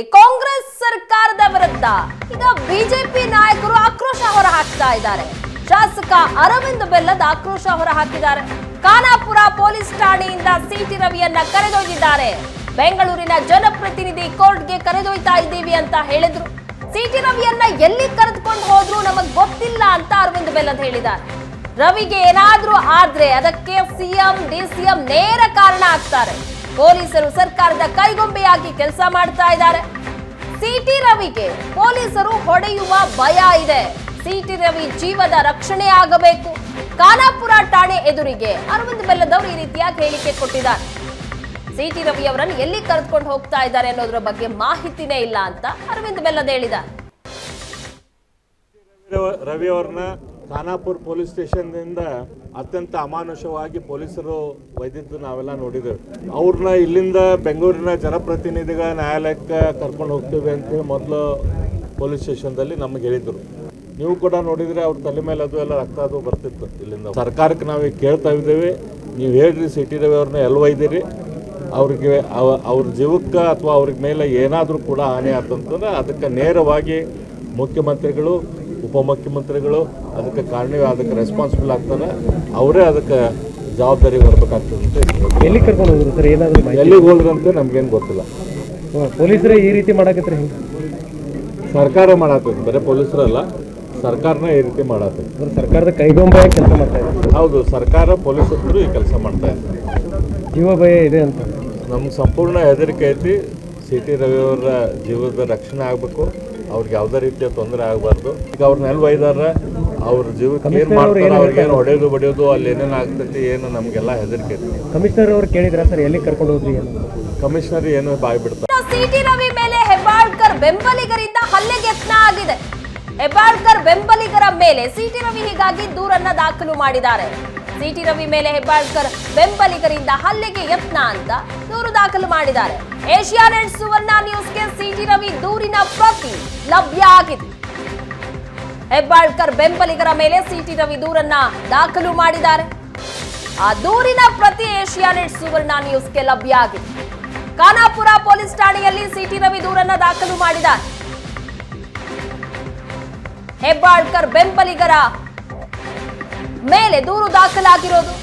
ಕಾಂಗ್ರೆಸ್ ಸರ್ಕಾರದ ವಿರುದ್ಧ ಈಗ ಬಿಜೆಪಿ ನಾಯಕರು ಆಕ್ರೋಶ ಹೊರ ಹಾಕ್ತಾ ಇದ್ದಾರೆ. ಶಾಸಕ ಅರವಿಂದ್ ಬೆಲ್ಲದ್ ಆಕ್ರೋಶ ಹೊರ ಹಾಕಿದ್ದಾರೆ ಖಾನಾಪುರ ಪೊಲೀಸ್ ಠಾಣೆಯಿಂದ ಸಿಟಿ ರವಿಯನ್ನ ಕರೆದೊಯ್ದಿದ್ದಾರೆ. ಬೆಂಗಳೂರಿನ ಜನಪ್ರತಿನಿಧಿ ಕೋರ್ಟ್ಗೆ ಕರೆದೊಯ್ತಾ ಇದ್ದೀವಿ ಅಂತ ಹೇಳಿದ್ರು. ಸಿಟಿ ರವಿಯನ್ನ ಎಲ್ಲಿ ಕರೆದುಕೊಂಡು ಹೋದ್ರು ನಮಗ್ ಗೊತ್ತಿಲ್ಲ ಅಂತ ಅರವಿಂದ್ ಬೆಲ್ಲದ್ ಹೇಳಿದ್ದಾರೆ. ರವಿಗೆ ಏನಾದ್ರೂ ಆದ್ರೆ ಅದಕ್ಕೆ ಸಿಎಂ, ಡಿಸಿಎಂ ನೇರ ಕಾರಣ ಆಗ್ತಾರೆ. ಪೊಲೀಸರು ಸರ್ಕಾರದ ಕೈಗೊಂಬೆಯಾಗಿ ಕೆಲಸ ಮಾಡ್ತಾ ಇದ್ದಾರೆ. ಸಿಟಿ ರವಿಗೆ ಪೊಲೀಸರು ಹೊಡೆಯುವ ಭಯ ಇದೆ. ಸಿಟಿ ರವಿ ಜೀವದ ರಕ್ಷಣೆ ಆಗಬೇಕು. ಖಾನಾಪುರ ಠಾಣೆ ಎದುರಿಗೆ ಅರವಿಂದ್ ಬೆಲ್ಲದವರು ಈ ರೀತಿಯಾಗಿ ಹೇಳಿಕೆ ಕೊಟ್ಟಿದ್ದಾರೆ. ಸಿಟಿ ರವಿ ಅವರನ್ನು ಎಲ್ಲಿ ಕರೆದುಕೊಂಡು ಹೋಗ್ತಾ ಇದ್ದಾರೆ ಅನ್ನೋದ್ರ ಬಗ್ಗೆ ಮಾಹಿತಿನೇ ಇಲ್ಲ ಅಂತ ಅರವಿಂದ್ ಬೆಲ್ಲದ ಹೇಳಿದ ರವ- ಅವ್ರನ್ನ ಖಾನಾಪುರ್ ಪೊಲೀಸ್ ಸ್ಟೇಷನ್ನಿಂದ ಅತ್ಯಂತ ಅಮಾನುಷವಾಗಿ ಪೊಲೀಸರು ಒಯ್ದಿದ್ದು ನಾವೆಲ್ಲ ನೋಡಿದ್ದೇವೆ. ಅವ್ರನ್ನ ಇಲ್ಲಿಂದ ಬೆಂಗಳೂರಿನ ಜನಪ್ರತಿನಿಧಿಗಳ ನ್ಯಾಯಾಲಯಕ್ಕೆ ಕರ್ಕೊಂಡು ಹೋಗ್ತೀವಿ ಅಂತೇಳಿ ಮೊದಲು ಪೊಲೀಸ್ ಸ್ಟೇಷನ್ದಲ್ಲಿ ನಮಗೆ ಹೇಳಿದರು. ನೀವು ಕೂಡ ನೋಡಿದರೆ ಅವ್ರ ತಲೆ ಮೇಲೆ ಅದು ಎಲ್ಲ ರಕ್ತ ಅದು ಬರ್ತಿತ್ತು ಇಲ್ಲಿಂದ. ಸರ್ಕಾರಕ್ಕೆ ನಾವು ಕೇಳ್ತಾ ಇದ್ದೇವೆ. ನೀವು ಹೇಳ್ರಿ ಸಿಟಿ ರವಿ ಅವ್ರನ್ನ ಎಲ್ಲಿ ಒಯ್ದಿರಿ? ಅವ್ರಿಗೆ ಅವ- ಅವ್ರ ಜೀವಕ್ಕೆ ಅಥವಾ ಅವ್ರಿಗೆ ಮೇಲೆ ಏನಾದರೂ ಕೂಡ ಹಾನಿ ಆತಂತಂದ್ರೆ ಅದಕ್ಕೆ ನೇರವಾಗಿ ಮುಖ್ಯಮಂತ್ರಿಗಳು ಉಪಮುಖ್ಯಮಂತ್ರಿಗಳು ಅದಕ್ಕೆ ಕಾರಣ ಅದಕ್ಕೆ ರೆಸ್ಪಾನ್ಸಿಬಲ್ ಆಗ್ತಾನೆ ಅವರೇ ಅದಕ್ಕೆ ಜವಾಬ್ದಾರಿ ಬರ್ಬೇಕಾಗ್ತದೆ ಅಂತ. ಎಲ್ಲಿ ಕರ್ಕೊಂಡು ಹೋದ್ರು ಸರ್? ಏನಾದರೂ ಎಲ್ಲಿಗೆ ಹೋದ್ರಂತೆ ನಮ್ಗೇನು ಗೊತ್ತಿಲ್ಲ. ಪೊಲೀಸರೇ ಈ ರೀತಿ ಮಾಡಕತ್ರಿ ಸರ್ಕಾರ ಮಾಡತ್ತದ ಬರೀ ಪೊಲೀಸರಲ್ಲ ಸರ್ಕಾರನ ಈ ರೀತಿ ಮಾಡತ್ತೈತಿ ಸರ್ಕಾರದ ಕೈಗೊಂಬೆ ಕೆಲಸ ಮಾಡ್ತಾ ಇದೆ ಹೌದು ಸರ್ಕಾರ ಪೊಲೀಸರು ಈ ಕೆಲಸ ಮಾಡ್ತಾ ಇದೆ ಜೀವ ಭಯ ಇದೆ ಅಂತ. ನಮ್ಗೆ ಸಂಪೂರ್ಣ ಹೆದರಿಕೆ ಐತಿ. ಸಿ ಟಿ ರವಿಯವರ ಜೀವದ ರಕ್ಷಣೆ ಆಗಬೇಕು. ಅವ್ರಿಗೆ ಯಾವುದೇ ರೀತಿಯ ತೊಂದರೆ ಆಗಬಾರ್ದು. ಈಗ ಅವ್ರನ್ನ ಎಲ್ಲಿ ಒಯ್ದಾರ ಅವ್ರ ಜೀವಕ್ಕೆ ಏನು ಮಾಡ್ತಾರೆ ಅವ್ರಿಗೆ ಏನು ಹೊಡೆಯೋದು ಬಡಿಯೋದು ಅಲ್ಲಿ ಏನೇನು ಆಗ್ತೈತಿ ಏನು ನಮಗೆಲ್ಲ ಹೆದರಿಕೆ ಐತಿ ಕಮಿಷನರ್ ಅವ್ರು ಕೇಳಿದ್ರ ಸರ್ ಎಲ್ಲಿ ಕರ್ಕೊಂಡು ಹೋದ್ರಿ ಕಮಿಷನರ್ ಏನು ಬಾಯ್ ಬಿಡ್ತಾರೆ ಸಿಟಿ ರವಿ ಮೇಲೆ ಹೆಬ್ಬಾಳ್ಕರ್ ಬೆಂಬಲಿಗರಿಂದ ಹಲ್ಲೆಗೆ ಯತ್ನ ಆಗಿದೆ. ಹೆಬ್ಬಾಳ್ಕರ್ ಬೆಂಬಲಿಗರ ಮೇಲೆ ಸಿಟಿ ರವಿ ಹೀಗಾಗಿ ದೂರನ್ನ ದಾಖಲು ಮಾಡಿದ್ದಾರೆ. ಸಿಟಿ ರವಿ ಮೇಲೆ ಹೆಬ್ಬಾಳ್ಕರ್ ಬೆಂಬಲಿಗರಿಂದ ಹಲ್ಲೆಗೆ ಯತ್ನ ಅಂತ ದೂರು ದಾಖಲು ಮಾಡಿದ್ದಾರೆ. ಏಷ್ಯಾನೆಟ್ ಸುವರ್ಣ ನ್ಯೂಸ್ಗೆ ರವಿ ದೂರಿನ ಪ್ರತಿ ಲಭ್ಯ ಆಗಿದೆ. ಹೆಬ್ಬಾಳ್ಕರ್ ಬೆಂಬಲಿಗರ ಮೇಲೆ ಸಿಟಿ ರವಿ ದೂರನ್ನ ದಾಖಲು ಮಾಡಿದ್ದಾರೆ. ಆ ದೂರಿನ ಪ್ರತಿ ಏಷ್ಯಾನೆಟ್ ಸುವರ್ಣ ನ್ಯೂಸ್ಗೆ ಲಭ್ಯ ಆಗಿದೆ. ಖಾನಾಪುರ ಪೊಲೀಸ್ ಠಾಣೆಯಲ್ಲಿ ಸಿಟಿ ರವಿ ದೂರನ್ನ ದಾಖಲು ಮಾಡಿದ್ದಾರೆ. ಹೆಬ್ಬಾಳ್ಕರ್ ಬೆಂಬಲಿಗರ ಮೇಲೆ ದೂರು ದಾಖಲಾಗಿರೋದು.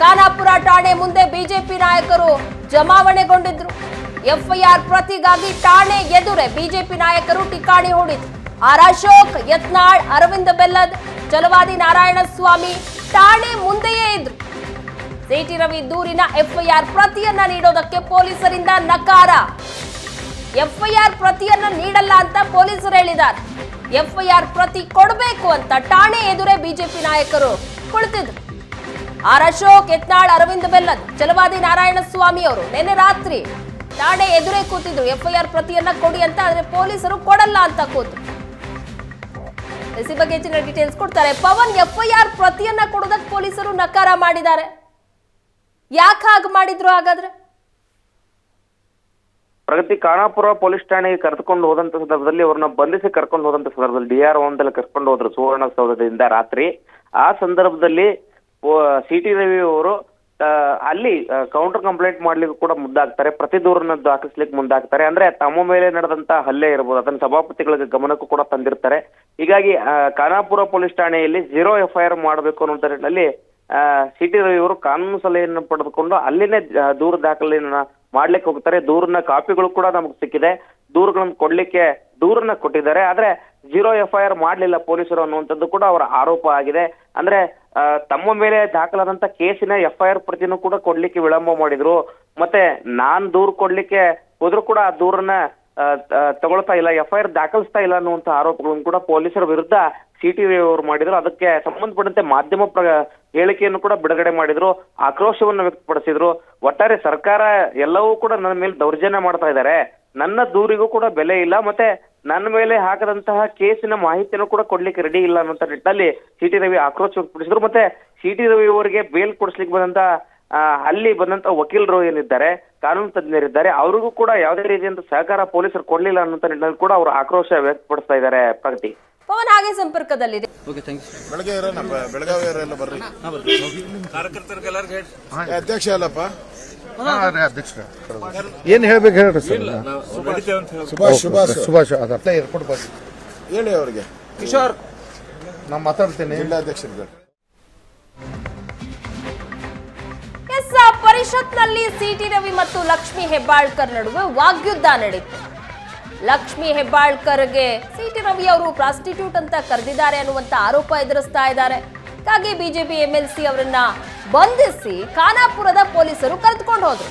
ಖಾನಾಪುರ ಠಾಣೆ ಮುಂದೆ ಬಿಜೆಪಿ ನಾಯಕರು ಜಮಾವಣೆಗೊಂಡಿದ್ರು. ಎಫ್ಐಆರ್ ಪ್ರತಿಗಾಗಿ ಠಾಣೆ ಎದುರೇ ಬಿಜೆಪಿ ನಾಯಕರು ಠಿಕಾಣಿ ಹೂಡಿದ್ರು. ಆರ್ ಅಶೋಕ್, ಯತ್ನಾಳ್, ಅರವಿಂದ ಬೆಲ್ಲದ್ ಚಲವಾದಿ ನಾರಾಯಣಸ್ವಾಮಿ ಠಾಣೆ ಮುಂದೆಯೇ ಇದ್ರು. ಸಿಟಿ ರವಿ ದೂರಿನ ಎಫ್ಐಆರ್ ಪ್ರತಿಯನ್ನ ನೀಡೋದಕ್ಕೆ ಪೊಲೀಸರಿಂದ ನಕಾರ. ಎಫ್ಐಆರ್ ಪ್ರತಿಯನ್ನ ನೀಡಲ್ಲ ಅಂತ ಪೊಲೀಸರು ಹೇಳಿದ್ದಾರೆ. ಎಫ್ಐಆರ್ ಪ್ರತಿ ಕೊಡಬೇಕು ಅಂತ ಠಾಣೆ ಎದುರೇ ಬಿಜೆಪಿ ನಾಯಕರು ಕುಳಿತಿದ್ರು. ಆರ್ ಅಶೋಕ್, ಯತ್ನಾಳ್, ಅರವಿಂದ ಬೆಲ್ಲದ್ ಚಲವಾದಿ ನಾರಾಯಣಸ್ವಾಮಿ ಅವರು ನಿನ್ನೆ ರಾತ್ರಿ ಠಾಣೆ ಎದುರೇ ಕೂತಿದ್ರು ಎಫ್ಐಆರ್ ಪ್ರತಿಯನ್ನ ಕೊಡಿ ಅಂತ, ಆದ್ರೆ ಪೊಲೀಸರು ಕೊಡಲ್ಲ ಅಂತ ಕೂತು. ಎಸಿ ಬಗ್ಗೆ ಹೆಚ್ಚಿನ ಡೀಟೇಲ್ಸ್ ಕೊಡ್ತಾರೆ. ಪವನ್ ಎಫ್ಐಆರ್ ಪ್ರತಿಯನ್ನ ಕೊಡೋದಕ್ಕೆ ಪೊಲೀಸರು ನಕಾರ ಮಾಡಿದ್ದಾರೆ. ಯಾಕೆ ಹಾಗೆ ಮಾಡಿದ್ರು ಹಾಗಾದ್ರೆ? ಪ್ರಗತಿ ಖಾನಾಪುರ ಪೊಲೀಸ್ ಠಾಣೆಗೆ ಕರೆದುಕೊಂಡು ಹೋದಂತ ಸಂದರ್ಭದಲ್ಲಿ ಅವ್ರನ್ನ ಬಂಧಿಸಿ ಕರ್ಕೊಂಡು ಹೋದಂತ ಸಂದರ್ಭದಲ್ಲಿ ಡಿ ಆರ್ ಒಂದಲ್ಲಿ ಕರ್ಕೊಂಡು ಹೋದ್ರು ಸುವರ್ಣಸೌಧದಿಂದ ರಾತ್ರಿ. ಆ ಸಂದರ್ಭದಲ್ಲಿ ಸಿ ಟಿ ರವಿ ಅವರು ಅಲ್ಲಿ ಕೌಂಟರ್ ಕಂಪ್ಲೇಂಟ್ ಮಾಡ್ಲಿಕ್ಕೆ ಕೂಡ ಮುಂದಾಗ್ತಾರೆ. ಪ್ರತಿ ದೂರನ್ನ ದಾಖಲಿಸ್ಲಿಕ್ಕೆ ಮುಂದಾಗ್ತಾರೆ. ಅಂದ್ರೆ ತಮ್ಮ ಮೇಲೆ ನಡೆದಂತ ಹಲ್ಲೆ ಇರ್ಬೋದು. ಅದನ್ನ ಸಭಾಪತಿಗಳ ಗಮನಕ್ಕೂ ಕೂಡ ತಂದಿರ್ತಾರೆ. ಹೀಗಾಗಿ ಖಾನಾಪುರ ಪೊಲೀಸ್ ಠಾಣೆಯಲ್ಲಿ ಜೀರೋ ಎಫ್ಐಆರ್ ಮಾಡಬೇಕು ಅನ್ನೋ ನಿಟ್ಟಿನಲ್ಲಿ ಸಿ ಟಿ ರವಿ ಅವರು ಕಾನೂನು ಸಲಹೆಯನ್ನು ಪಡೆದುಕೊಂಡು ಅಲ್ಲಿನೇ ದೂರ ದಾಖಲೆಯನ್ನ ಮಾಡ್ಲಿಕ್ಕೆ ಹೋಗ್ತಾರೆ. ದೂರನ ಕಾಪಿಗಳು ಕೂಡ ನಮಗೆ ಸಿಕ್ಕಿದೆ. ದೂರುಗಳನ್ನು ಕೊಡ್ಲಿಕ್ಕೆ ದೂರನ್ನ ಕೊಟ್ಟಿದ್ದಾರೆ. ಆದ್ರೆ ಜೀರೋ ಎಫ್ ಐ ಆರ್ ಮಾಡ್ಲಿಲ್ಲ ಪೊಲೀಸರು ಅನ್ನುವಂಥದ್ದು ಕೂಡ ಅವರ ಆರೋಪ ಆಗಿದೆ. ಅಂದ್ರೆ ತಮ್ಮ ಮೇಲೆ ದಾಖಲಾದಂತ ಕೇಸಿನ ಎಫ್ ಐ ಆರ್ ಪ್ರತಿನೂ ಕೂಡ ಕೊಡ್ಲಿಕ್ಕೆ ವಿಳಂಬ ಮಾಡಿದ್ರು. ಮತ್ತೆ ನಾನ್ ದೂರು ಕೊಡ್ಲಿಕ್ಕೆ ಹೋದ್ರು ಕೂಡ ಆ ದೂರನ್ನ ತಗೊಳ್ತಾ ಇಲ್ಲ ಎಫ್ ಐ ಆರ್ ದಾಖಲಿಸ್ತಾ ಇಲ್ಲ ಅನ್ನುವಂತ ಆರೋಪಗಳನ್ನು ಕೂಡ ಪೊಲೀಸರ ವಿರುದ್ಧ ಸಿಟಿವಿ ಅವರು ಮಾಡಿದ್ರು. ಅದಕ್ಕೆ ಸಂಬಂಧಪಟ್ಟಂತೆ ಮಾಧ್ಯಮ ಹೇಳಿಕೆಯನ್ನು ಕೂಡ ಬಿಡುಗಡೆ ಮಾಡಿದ್ರು, ಆಕ್ರೋಶವನ್ನು ವ್ಯಕ್ತಪಡಿಸಿದ್ರು. ಒಟ್ಟಾರೆ ಸರ್ಕಾರ ಎಲ್ಲವೂ ಕೂಡ ನನ್ನ ಮೇಲೆ ದೌರ್ಜನ್ಯ ಮಾಡ್ತಾ ಇದ್ದಾರೆ. ನನ್ನ ದೂರಿಗೂ ಕೂಡ ಬೆಲೆ ಇಲ್ಲ. ಮತ್ತೆ ನನ್ನ ಮೇಲೆ ಹಾಕದಂತಹ ಕೇಸಿನ ಮಾಹಿತಿಯನ್ನು ಕೂಡ ಕೊಡ್ಲಿಕ್ಕೆ ರೆಡಿ ಇಲ್ಲ ಅನ್ನುವಂತ ನಿಟ್ಟಿನಲ್ಲಿ ಸಿಟಿ ರವಿ ಆಕ್ರೋಶ ವ್ಯಕ್ತಪಡಿಸಿದ್ರು. ಮತ್ತೆ ಸಿಟಿ ರವಿ ಅವರಿಗೆ ಬೇಲ್ ಕೊಡಿಸ್ಲಿಕ್ಕೆ ಬಂದಂತ ಆ, ಅಲ್ಲಿ ಬಂದಂತ ವಕೀಲರು ಏನಿದ್ದಾರೆ ಕಾನೂನು ತಜ್ಞರಿದ್ದಾರೆ ಅವರಿಗೂ ಕೂಡ ಯಾವುದೇ ರೀತಿಯಂತ ಸಹಕಾರ ಪೊಲೀಸರು ಕೊಡ್ಲಿಲ್ಲ ಅನ್ನುವಂತ ನಿಟ್ಟಿನಲ್ಲಿ ಕೂಡ ಅವರು ಆಕ್ರೋಶ ವ್ಯಕ್ತಪಡಿಸ್ತಾ ಇದ್ದಾರೆ ಪ್ರಗತಿ. ಪವನ್ ಹಾಗೆ ಸಂಪರ್ಕದಲ್ಲಿದೆ. ಬೆಳಗ್ಗೆ ಬೆಳಗಾವಿ ಕಾರ್ಯಕರ್ತರಿಗೆ ಅಧ್ಯಕ್ಷ ಅಲ್ಲಪ್ಪ ಏನ್ ಹೇಳ್ಬೇಕು ಹೇಳ್ರಿ ಸರ್. ಸುಭಾಷ್. ಸುಭಾಷ್ ಸುಭಾಷ್ ಅದಪ್ಪ ಏರ್ಪೋರ್ಟ್ ಬಸ್ ಹೇಳಿ ಅವರಿಗೆ. ನಾ ಮಾತಾಡ್ತೇನೆ. ಜಿಲ್ಲಾಧ್ಯಕ್ಷರಿಗೆ ಎಸ್ ಪರಿಷತ್ನಲ್ಲಿ ಸಿಟಿ ರವಿ ಮತ್ತು ಲಕ್ಷ್ಮಿ ಹೆಬ್ಬಾಳ್ಕರ್ ನಡುವೆ ವಾಗ್ಯುದ್ಧ ನಡೀತು. ಲಕ್ಷ್ಮಿ ಹೆಬ್ಬಾಳ್ಕರ್ಗೆ ಸಿಟಿ ರವಿ ಅವರು ಪ್ರಾಸ್ಟಿಟ್ಯೂಟ್ ಅಂತ ಕರೆದಿದ್ದಾರೆ ಅನ್ನುವಂತ ಆರೋಪ ಎದುರಿಸ್ತಾ ಇದ್ದಾರೆ. ಹಾಗಾಗಿ ಬಿಜೆಪಿ ಎಂಎಲ್ಸಿ ಅವರನ್ನ ಬಂಧಿಸಿ ಖಾನಾಪುರದ ಪೊಲೀಸರು ಕರೆದುಕೊಂಡು ಹೋದ್ರು.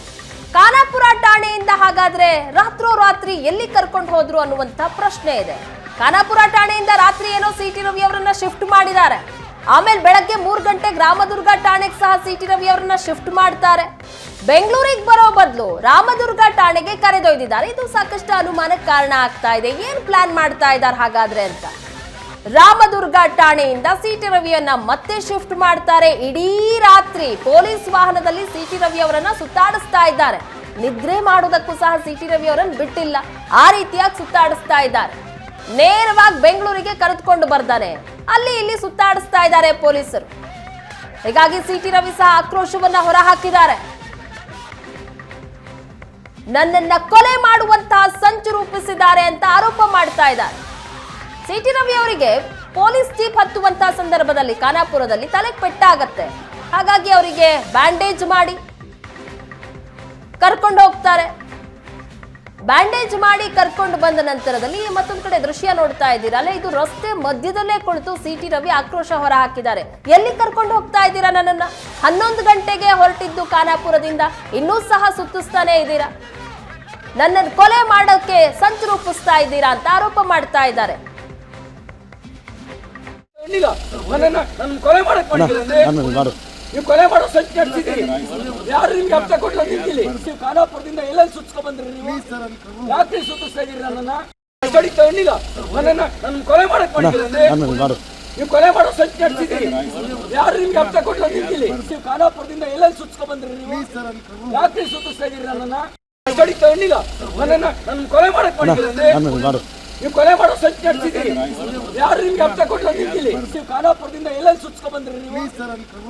ಖಾನಾಪುರ ಠಾಣೆಯಿಂದ ಹಾಗಾದ್ರೆ ರಾತ್ರೋರಾತ್ರಿ ಎಲ್ಲಿ ಕರ್ಕೊಂಡು ಹೋದ್ರು ಅನ್ನುವಂತ ಪ್ರಶ್ನೆ ಇದೆ. ಖಾನಾಪುರ ಠಾಣೆಯಿಂದ ರಾತ್ರಿ ಏನೋ ಸಿಟಿ ರವಿ ಅವರನ್ನ ಶಿಫ್ಟ್ ಮಾಡಿದ್ದಾರೆ. ಆಮೇಲೆ ಬೆಳಗ್ಗೆ ಮೂರು ಗಂಟೆಗೆ ರಾಮದುರ್ಗ ಠಾಣೆಗೆ ಸಹ ಸಿಟಿ ರವಿ ಅವರನ್ನ ಶಿಫ್ಟ್ ಮಾಡ್ತಾರೆ. ಬೆಂಗಳೂರಿಗೆ ಬರೋ ಬದಲು ರಾಮದುರ್ಗ ಠಾಣೆಗೆ ಕರೆದೊಯ್ದಿದ್ದಾರೆ. ಇದು ಸಾಕಷ್ಟು ಅನುಮಾನಕ್ಕೆ ಕಾರಣ ಆಗ್ತಾ ಇದೆ. ಏನ್ ಪ್ಲಾನ್ ಮಾಡ್ತಾ ಇದ್ದಾರೆ ಹಾಗಾದ್ರೆ ಅಂತ. ರಾಮದುರ್ಗ ಠಾಣೆಯಿಂದ ಸಿಟಿ ರವಿಯನ್ನ ಮತ್ತೆ ಶಿಫ್ಟ್ ಮಾಡ್ತಾರೆ. ಇಡೀ ರಾತ್ರಿ ಪೊಲೀಸ್ ವಾಹನದಲ್ಲಿ ಸಿಟಿ ರವಿ ಅವರನ್ನ ಸುತ್ತಾಡಿಸ್ತಾ ಇದ್ದಾರೆ. ನಿದ್ರೆ ಮಾಡೋದಕ್ಕೂ ಸಹ ಸಿಟಿ ರವಿ ಅವರನ್ನು ಬಿಟ್ಟಿಲ್ಲ. ಆ ರೀತಿಯಾಗಿ ಸುತ್ತಾಡಿಸ್ತಾ ಇದ್ದಾರೆ. ನೇರವಾಗಿ ಬೆಂಗಳೂರಿಗೆ ಕರೆದುಕೊಂಡು ಬರ್ತಾರೆ ಅಲ್ಲಿ ಇಲ್ಲಿ ಸುತ್ತಾಡಿಸ್ತಾ ಇದ್ದಾರೆ ಪೊಲೀಸರು. ಹೀಗಾಗಿ ಸಿಟಿ ರವಿ ಸಹ ಆಕ್ರೋಶವನ್ನ ಹೊರಹಾಕಿದ್ದಾರೆ. ನನ್ನನ್ನ ಕೊಲೆ ಮಾಡುವಂತಹ ಸಂಚು ರೂಪಿಸಿದ್ದಾರೆ ಅಂತ ಆರೋಪ ಮಾಡ್ತಾ ಇದ್ದಾರೆ. ಸಿಟಿ ರವಿ ಅವರಿಗೆ ಪೊಲೀಸ್ ಜೀಪ್ ಹತ್ತುವಂತಹ ಸಂದರ್ಭದಲ್ಲಿ ಖಾನಾಪುರದಲ್ಲಿ ತಲೆಗೆ ಪೆಟ್ಟಾಗತ್ತೆ. ಹಾಗಾಗಿ ಅವರಿಗೆ ಬ್ಯಾಂಡೇಜ್ ಮಾಡಿ ಕರ್ಕೊಂಡು ಹೋಗ್ತಾರೆ. ಬ್ಯಾಂಡೇಜ್ ಮಾಡಿ ಕರ್ಕೊಂಡು ಬಂದ ನಂತರದಲ್ಲಿ ಮತ್ತೊಂದು ಕಡೆ ದೃಶ್ಯ ನೋಡ್ತಾ ಇದ್ದೀರಲ್ಲ ಇದು ರಸ್ತೆ ಮಧ್ಯದಲ್ಲೇ ಕುಳಿತು ಸಿ ಟಿ ರವಿ ಆಕ್ರೋಶ ಹೊರ ಹಾಕಿದ್ದಾರೆ ಎಲ್ಲಿ ಕರ್ಕೊಂಡು ಹೋಗ್ತಾ ಇದ್ದೀರಾ ನನ್ನನ್ನ? ಹನ್ನೊಂದು ಗಂಟೆಗೆ ಹೊರಟಿದ್ದು ಖಾನಾಪುರದಿಂದ. ಇನ್ನೂ ಸಹ ಸುತ್ತಿಸ್ತಾನೆ ಇದ್ದೀರಾ? ನನ್ನನ್ನು ಕೊಲೆ ಮಾಡೋಕ್ಕೆ ಸಂಚು ರೂಪಿಸ್ತಾ ಇದ್ದೀರಾ ಅಂತ ಆರೋಪ ಮಾಡ್ತಾ ಇದ್ದಾರೆ. ಮಾಡಿದ್ರೆ ನೀವು ಕೊಲೆ ಮಾಡೋ ಸಂಚು ನಡೆಸಿದ್ದೀರಿ. ಯಾರು ನಿಮ್ಗೆ ಅರ್ಥ ಕೊಟ್ಟು ನಿಂತಿಲ್ಲಿ ನೀವು ಖಾನಾಪುರದಿಂದ ಎಲ್ಲೆಲ್ಲಿ ಸುತ್ಕೊ ಬಂದ್ರಿ ನೀವು? ಯಾಕೆ ಸುತ್ತಿಸ್ತಾ ಇದ್ದೀರಿ ನನ್ನನ್ನ? ಕಸ್ಟಡಿ ತಗೊಂಡಿಲ್ಲ. ನನ್ನನ್ನ ನನ್ನ ಕೊಲೆ ಮಾಡಕ್ ಮಾಡಿದ್ರೆ ನೀವು ಕೊಲೆ ಮಾಡೋ ಸಂಚು ನಡೆಸಿದ್ದೀರಿ. ಯಾರು ನಿಮ್ಗೆ ಅರ್ಥ ಕೊಟ್ಟು ನಿಂತಿಲ್ಲಿ ನೀವು ಖಾನಾಪುರದಿಂದ ಎಲ್ಲೆಲ್ಲಿ ಸುತ್ಕೊ ಬಂದ್ರಿ ನೀವು? ಯಾಕೆ ಸುತ್ತಿಸ್ತಾ ಇದ್ದೀರಿ ನನ್ನನ್ನ? ಕಸ್ಟಡಿ ತಗೊಂಡಿಲ್ಲ. ನನ್ನನ್ನ ನನ್ನ ಕೊಲೆ ಮಾಡಕ್ ಮಾಡಿದ್ರೆ ನೀವು ಕೊಲೆ ಮಾಡೋ ಸಂಚು ನಡೆಸಿದ್ದೀರಿ ಯಾರು ನಿಮ್ಗೆ ಅರ್ಥ ಕೊಟ್ಟು ನಿಂತಿಲ್ಲಿ ನೀವು ಖಾನಾಪುರದಿಂದ ಎಲ್ಲೆಲ್ಲಿ ಸುತ್ಸ್ಕೊ ಬಂದ್ರಿ ನೀವು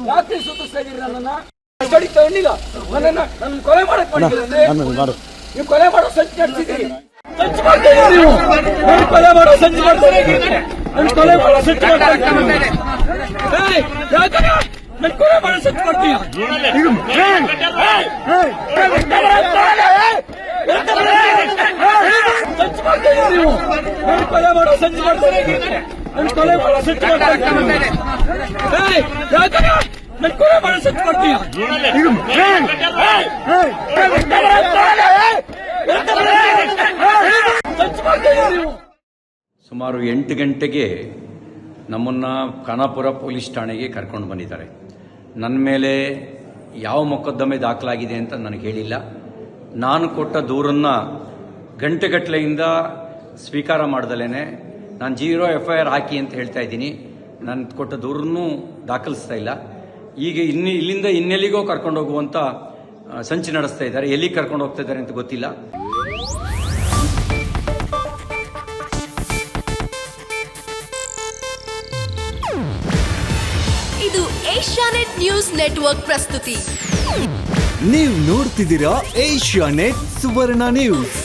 ಯಾಕೆ ಸುತ್ತಿಸ್ತಾ ಇದೀರಿ ನನ್ನನ್ನ ಕಸ್ಟಡಿ ತಗೊಂಡಿಲ್ಲ ನನ್ನನ್ನ ನನ್ನ ಕೊಲೆ ಮಾಡಕ್ ಮಾಡಿದ್ರೆ ನೀವು ಕೊಲೆ ಮಾಡೋ ಸಂಚು ನಡೆಸಿದ್ದೀರಿ ಸಂಚು ಮಾಡ್ತೀರಿ ನೀವು ನನ್ನ ಕೊಲೆ ಮಾಡೋ ಸಂಚು ಮಾಡ್ತೀರಿ ನನ್ನ ಕೊಲೆ ಮಾಡೋ ಸಂಚು ಮಾಡ್ತಾ ಇದೀರಿ ಏಯ್, ನನ್ನ ಕೊಲೆ ಮಾಡೋ ಸಂಚು ಮಾಡ್ತೀಯ ಏಯ್, ಏಯ್, ಸಂಚು ಮಾಡ್ತಾ ಇದೀರಿ ನೀವು ನನ್ನ ಮಾಡ್ತಾರೆ ಸಂಚು ಮಾಡ್ತಾ ಇದೀರಿ ನನ್ನ ಕೊಲೆ ಮಾಡೋ ಸಂಚು ಮಾಡ್ತಾ ಏಯ್, ಯಾಕಣ್ಣ? ನನ್ನ ಕೊಲೆ ಮಾಡೋ ಸಂಚು ಮಾಡ್ತೀಯ ಏಯ್, ಏಯ್, ಸಂಚು ಮಾಡ್ತಾ ಸುಮಾರು ಎಂಟು ಗಂಟೆಗೆ ನಮ್ಮನ್ನು ಖಾನಾಪುರ ಪೊಲೀಸ್ ಠಾಣೆಗೆ ಕರ್ಕೊಂಡು ಬಂದಿದ್ದಾರೆ ನನ್ನ ಮೇಲೆ ಯಾವ ಮೊಕದ್ದಮೆ ದಾಖಲಾಗಿದೆ ಅಂತ ನನಗೆ ಹೇಳಿಲ್ಲ ನಾನು ಕೊಟ್ಟ ದೂರನ್ನು ಗಂಟೆಗಟ್ಟಲೆಯಿಂದ ಸ್ವೀಕಾರ ಮಾಡ್ದಲೇ ನಾನು ಜೀರೋ ಎಫ್ ಐ ಆರ್ ಹಾಕಿ ಅಂತ ಹೇಳ್ತಾ ಇದ್ದೀನಿ. ನಾನು ಕೊಟ್ಟ ದೂರನ್ನೂ ದಾಖಲಿಸ್ತಾ ಇಲ್ಲ. ಈಗ ಇನ್ನು ಇಲ್ಲಿಂದ ಇನ್ನೆಲ್ಲಿಗೋ ಕರ್ಕೊಂಡು ಹೋಗುವಂತ ಸಂಚು ನಡೆಸ್ತಾ ಇದ್ದಾರೆ. ಎಲ್ಲಿ ಕರ್ಕೊಂಡು ಹೋಗ್ತಾ ಇದ್ದಾರೆ ಅಂತ ಗೊತ್ತಿಲ್ಲ. ಇದು ಏಷ್ಯಾನೆಟ್ ನ್ಯೂಸ್ ನೆಟ್ವರ್ಕ್ ಪ್ರಸ್ತುತಿ. ನೀವು ನೋಡ್ತಿದ್ದೀರಾ ಏಷ್ಯಾ ನೆಟ್ ಸುವರ್ಣ ನ್ಯೂಸ್.